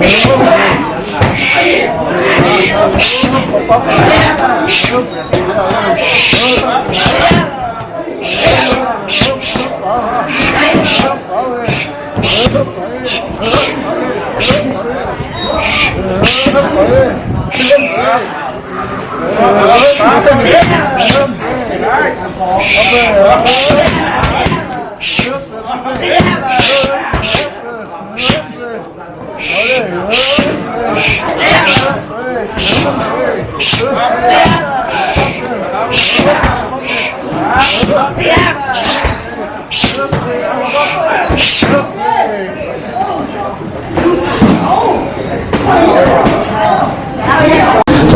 Shut สวั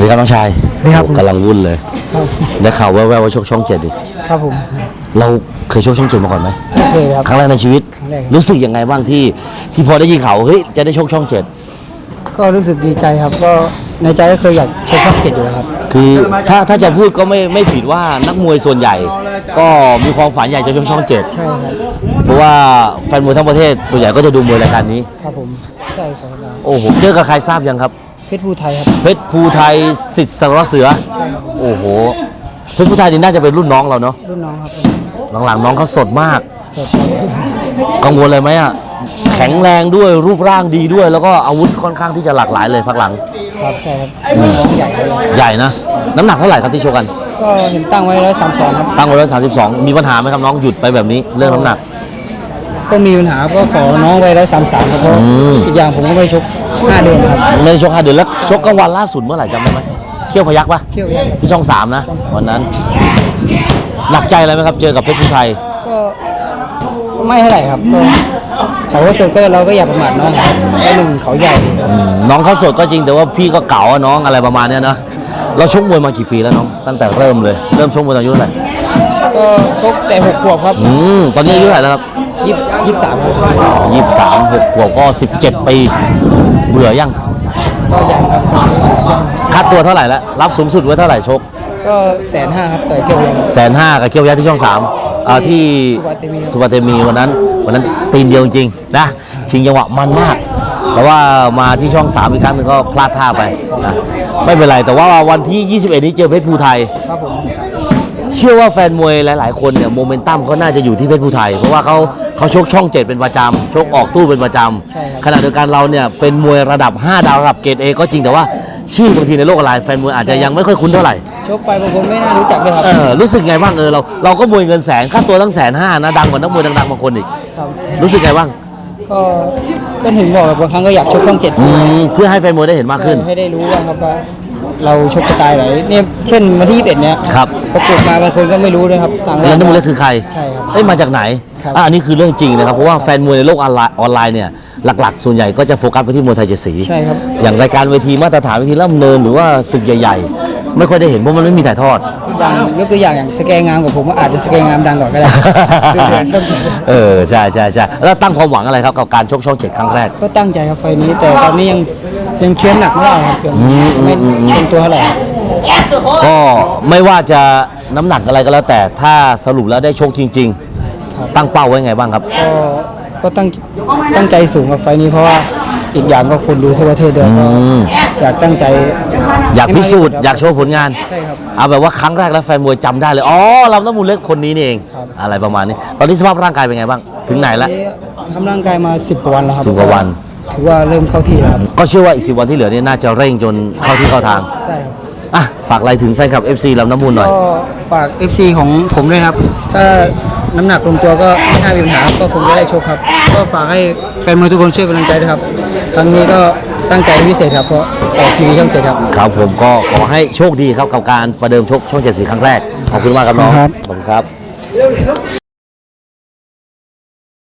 สดีครับน้องชายสวัสดีครับโอ้กำลังวุ่นเลยได้ข่าวแว่วๆว่าชกช่องเจ็ดดิครับผมเราเคยชกช่องเจ็ดมาก่อนไหมไม่เคยครับ ครั้งแรกในชีวิต ครั้งแรกครับ รู้สึกยังไงบ้างที่ ที่พอได้ยินข่าวเฮ้ยจะได้ชกช่องเจ็ดก็รู้สึกดีใจครับ ก็ ในใจก็เคยอยากชกช่องเจ็ดอยู่แล้วครับ คือถ้าถ้าจะพูดก็ไม่ไม่ผิดว่านักมวยส่วนใหญ่ ก็มีความฝันอยากจะชกช่องเจ็ดใช่ครับ เพราะว่าแฟนมวยทั้งประเทศส่วนใหญ่ก็จะดูมวยรายการนี้ ครับผมใช่สองดาวโอ้โหเจอกับใครทราบยังครับ เพชรภูไทยครับ เพชรภูไทยสิทธิ์สารวัตรเสือ โอ้โหเพชรภูไทยนี่น่าจะเป็นรุ่นน้องเราเนาะรุ่นน้องครับหลังๆน้องเขาสดมาก สดครับกังวลเลยไหมอะ แข็งแรงด้วยรูปร่างดีด้วย แล้วก็อาวุธค่อนข้างที่จะหลากหลายเลยพักหลัง ครับใช่ครับน้องใหญ่เลยใหญ่นะ น้ำหนักเท่าไหร่ครับที่โชว์กัน ก็เห็นตั้งไว้ร้อยสามสองครับ ตั้งไว้ร้อยสามสิบสองมีปัญหาไหมครับน้องหยุดไปแบบนี้เรื่องน้ำหนัก ก็มีปัญหาก็ขอน้องไว้ร้อยสามสามครับเพราะอืม อีกอย่างผมก็ไม่ชกห้าเดือนครับ เล่นชกห้าเดือนแล้วชกกลางวันล่าสุดเมื่อไหร่จำได้ไหมเขี้ยวพยักปะเที่ยวยังครับที่ช่องสามนะช่องสามวันนั้นหนักใจอะไรไหมครับเจอกับเพชรภูไทย ก็ก็ ไม่เท่าไหร่ครับก็เขาก็สดก็เราก็อย่าประมาทน้องครับเพราะหนึ่งเขาใหญ่อืมน้องเขาสดก็จริงแต่ว่าพี่ก็เก่าอะน้องอะไรประมาณเนี้ยนะเราชกมวยมากี่ปีแล้วน้องตั้งแต่เริ่มเลยเริ่มชกมวยตอนอายุเท่าไหร่ก็ชกแต่หกขวบครับอืมตอนนี้อายุเท่าไหร่แล้วครับยี่สิบยี่สิบสามครับยี่สามหกขวบก็สิบเจ็ดปีเบื่อยังก็ยังครับค่าตัวเท่าไหร่แล้วรับสูงสุดไว้เท่าไหร่ชก ก็แสนห้าครับใส่เที่ยวยังแสนห้ากับเคียวยักษ์ที่ช่องสามอ่าที่สุวรรณเทวีครับสุวรรณเทวีวันนั้นวันนั้นตีนเดียวจริงๆนะชิงจังหวะมันมาก แต่ว่ามาที่ช่องสามอีกครั้งหนึงก็พลาดท่าไปนะไม่เป็นไรแต่ว่าวันที่ 21 นี้เจอเพชรภูไทย ครับผมเชื่อว่าแฟนมวยหลาย ๆ คนเนี่ยโมเมนตัมเขาน่าจะอยู่ที่เพชรภูไทย เพราะว่าเขาเขาชกช่องเจ็ดเป็นประจำชกออกตู้เป็นประจใช่ครับำขณะเดียวกันเราเนี่ยเป็นมวยระดับ 5 ดาวระดับเกรดเอก็จริงแต่ว่า ชื่อบางทีในโลกออนไลน์แฟนมวยอาจจะยังไม่ค่อยคุ้นเท่าไหร่ชกไปบางคนไม่น่ารู้จักเลยครับ เออรู้สึกไงบ้างเออเราเราก็มวยเงินแสนค่าตัวตั้งแสนห้านะดังกว่านักมวยดังๆบางคนอีกครับ รู้สึกไงบ้างก็ก็ถึงบอกแบบบางครั้งก็อยากชกช่องเจ็ดอืมเพื่อให้แฟนมวยได้เห็นมากขึ้น ให้ได้รู้ว่าครับว่า เราชกสไตล์ไหนเนี่ยเช่นวันที่21เนี้ยครับประกวดมาบางคนก็ไม่รู้เลยครับต่างแล้วนักมวยเล็กคือใครใช่ครับเอ้ยมาจากไหนครับอะอันนี้คือเรื่องจริงนะครับเพราะว่าแฟนมวยในโลกออนไลน์ออนไลน์เนี่ยหลักๆ ส่วนใหญ่ก็จะโฟกัสไปที่มวยไทยเจ็ดสีใช่ครับอย่างรายการเวทีมาตรฐานเวทีล่ำเนินหรือว่าศึกใหญ่ ๆ ไม่ค่อยได้เห็นเพราะมันไม่มีถ่ายทอดอย่างยกตัวอย่างอย่างสแกนงามกับผมก็อาจจะสแกนงามดังกว่าก็ได้ดูเดือดช่องเจ็ดเออใช่ใช่ใช่แล้วตั้งความหวังอะไรครับกับการชกช่องเจ็ดครั้งแรกก็ตั้งใจครับไฟล์นี้แต่ตอนนี้ยัง ยังเคี้ยนหนักไม่ได้ครับยังอืมไม่อืมอืมเป็นตัวเท่าไหร่ครับก็ไม่ว่าจะน้ำหนักอะไรก็แล้วแต่ถ้าสรุปแล้วได้ชกจริงครับๆตั้งเป้าไว้ไงบ้างครับก็ก็ตั้งตั้งใจสูงกับไฟล์นี้เพราะว่าอีกอย่างก็คนดูทั่วประเทศด้วยก็มอยากตั้งใจอยากพิสูจน์อยากโชว์ผลงาน ใช่ครับ เอาแบบว่าครั้งแรกแล้วแฟนมวยจำได้เลย อ๋อลำน้ำมูลเล็กคนนี้นี่เอง ครับ อะไรประมาณนี้ ตอนนี้สภาพร่างกายเป็นไงบ้าง ถึงไหนแล้วทำร่างกายมา 10กว่าวันแล้วครับสิบกว่าวัน ถือว่าเริ่มเข้าที่แล้วครับก็เชื่อว่าอีกสิวันที่เหลือเนี่ยน่าจะเร่งจนเข้าที่เข้าทางได้ครับ อะฝากอะไรถึงแฟนคลับ FC ลำน้ำมูลหน่อย ก็ฝาก FC ของผมด้วยครับ ถ้าน้ำหนักลงตัวก็ไม่น่ามีปัญหาครับก็คงจะได้โชคครับ ก็ฝากให้แฟนมวยทุกคนช่วยเป็นกำลังใจด้วยครับ ครั้งนี้ก็ตั้งใจเป็นพิเศษครับ เพราะออกทีวีช่องเจ็ดครับ ครับผมก็ขอให้โชคดีครับกับการประเดิมชกช่องเจ็ดสีครั้งแรก ขอบคุณมากครับน้องครับขอบคุณครับ